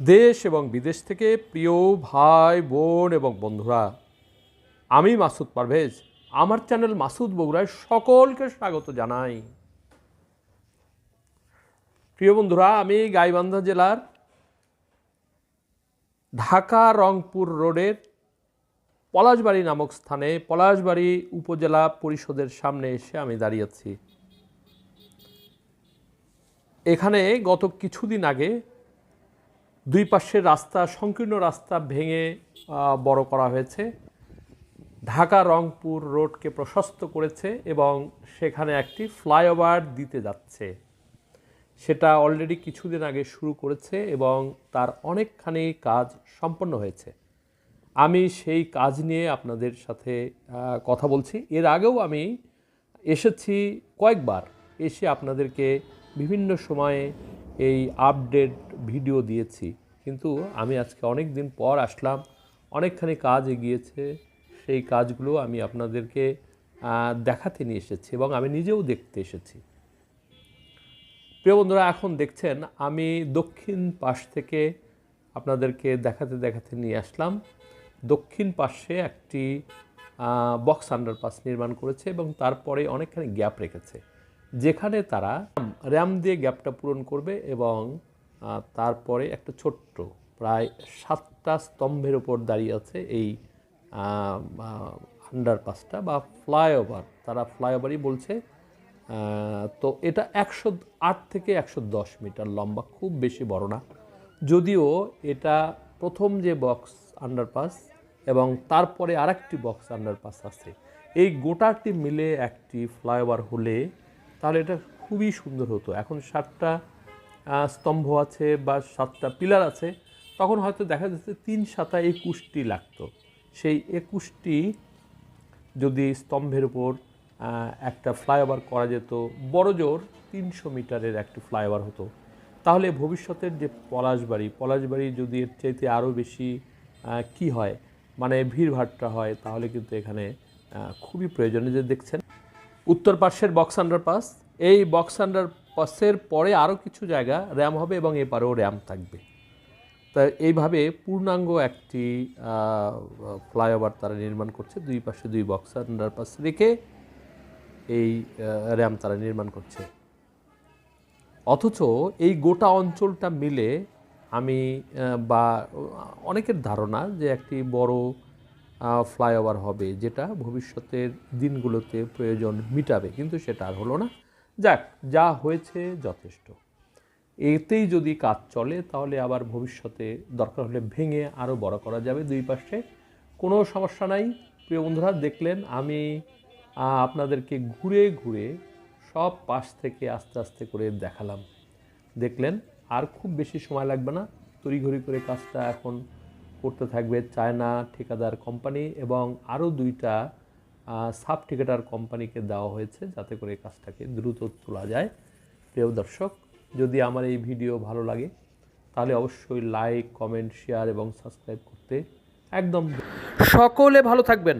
দেশ এবং বিদেশ থেকে প্রিয় ভাই, বোন এবং বন্ধুরা, আমি মাসুদ পারভেজ। আমার চ্যানেল মাসুদ বগুড়ায় সকলকে স্বাগত জানাই। প্রিয় বন্ধুরা, আমি গাইবান্ধা জেলার ঢাকা রংপুর রোডের পলাশবাড়ি নামক স্থানে, পলাশবাড়ি উপজেলা পরিষদের সামনে এসে আমি দাঁড়িয়েছি এখানে গত কিছুদিন আগে দুই পাশের রাস্তা, সংকীর্ণ রাস্তা ভেঙে বড় করা হয়েছে। ঢাকা রংপুর রোডকে প্রশস্ত করেছে এবং সেখানে একটি ফ্লাইওভার দিতে যাচ্ছে। সেটা অলরেডি কিছুদিন আগে শুরু করেছে এবং তার অনেকখানি কাজ সম্পন্ন হয়েছে। আমি সেই কাজ নিয়ে আপনাদের সাথে কথা বলছি। এর আগেও আমি এসেছি কয়েকবার। এসে আপনাদেরকে বিভিন্ন সময়ে এই আপডেট ভিডিও দিয়েছি। কিন্তু আমি আজকে অনেক দিন পর আসলাম, অনেকখানি কাজ এগিয়েছে, সেই কাজগুলো আমি আপনাদেরকে দেখাতে নিয়ে এসেছি এবং আমি নিজেও দেখতে এসেছি। প্রিয় বন্ধুরা, এখন দেখছেন আমি দক্ষিণ পাশ থেকে আপনাদেরকে দেখাতে দেখাতে নিয়ে আসলাম। দক্ষিণ পাশে একটি বক্স আন্ডারপাস নির্মাণ করেছে এবং তারপরে অনেকখানি গ্যাপ রেখেছে। যেখানে তারা র্যাম দিয়ে গ্যাপটা পূরণ করবে এবং তারপরে একটা ছোট্ট, প্রায় সাতটা স্তম্ভের উপর দাঁড়িয়ে আছে এই আন্ডারপাসটা বা ফ্লাইওভার তারা ফ্লাইওভারই বলছে তো এটা একশো আট থেকে একশো দশ মিটার লম্বা, খুব বেশি বড় না। যদিও এটা প্রথম যে বক্স আন্ডারপাস এবং তারপরে আরেকটি বক্স আন্ডারপাস আছে। এই গোটাটি মিলে একটি ফ্লাইওভার হলে তাহলে এটা খুবই সুন্দর হতো। এখন সাতটা স্তম্ভ আছে বা সাতটা পিলার আছে তখন হয়তো দেখা যাচ্ছে তিন সাতা একুশটি লাগতো। সেই একুশটি যদি স্তম্ভের আহ, একটা ফ্লাইওভার করা যেত বড় জোর তিনশো মিটারের একটি ফ্লাইওভার হতো। তাহলে ভবিষ্যতের যে পলাশবাড়ি পলাশবাড়ি যদি এর চাইতে আরও বেশি কি হয়? মানে ভিড়ভাট্টা হয় তাহলে কিন্তু এখানে খুবই প্রয়োজনীয়। যে দেখছেন উত্তর পার্শ্বের বক্স আন্ডারপাস এই বক্স আন্ডারপাসের পরে আরও কিছু জায়গা র্যাম হবে এবং এপারেও র্যাম থাকবে। তা এইভাবে পূর্ণাঙ্গ একটি ফ্লাইওভার তারা নির্মাণ করছে। দুই পাশে দুই বক্স আন্ডারপাস রেখে এই র্যাম তারা নির্মাণ করছে। অথচ এই গোটা অঞ্চলটা মিলে আমি বা অনেকের ধারণা যে একটি বড় ফ্লাইওভার হবে, যেটা ভবিষ্যতের দিনগুলোতে প্রয়োজন মিটাবে, কিন্তু সেটা আর হলো না। যাক, যা হয়েছে যথেষ্ট। এতেই যদি কাজ চলে, তাহলে আবার ভবিষ্যতে দরকার হলে ভেঙে আরও বড় করা যাবে দুই পাশে। কোনো সমস্যা নাই। প্রিয় বন্ধুরা, দেখলেন আমি আপনাদেরকে ঘুরে ঘুরে সব পাশ থেকে আস্তে আস্তে করে দেখালাম। দেখলেন, আর খুব বেশি সময় লাগবে না। তড়িঘড়ি করে কাজটা এখন করতে থাকবে চায়না ঠিকাদার কোম্পানি এবং আরও দুইটা সাব ঠিকাদার কোম্পানিকে দেওয়া হয়েছে যাতে করে কাজটাকে দ্রুত তোলা যায়। প্রিয় দর্শক, যদি আমার এই ভিডিও ভালো লাগে, তাহলে অবশ্যই লাইক, কমেন্ট, শেয়ার এবং সাবস্ক্রাইব করতে একদম সকলে ভালো থাকবেন।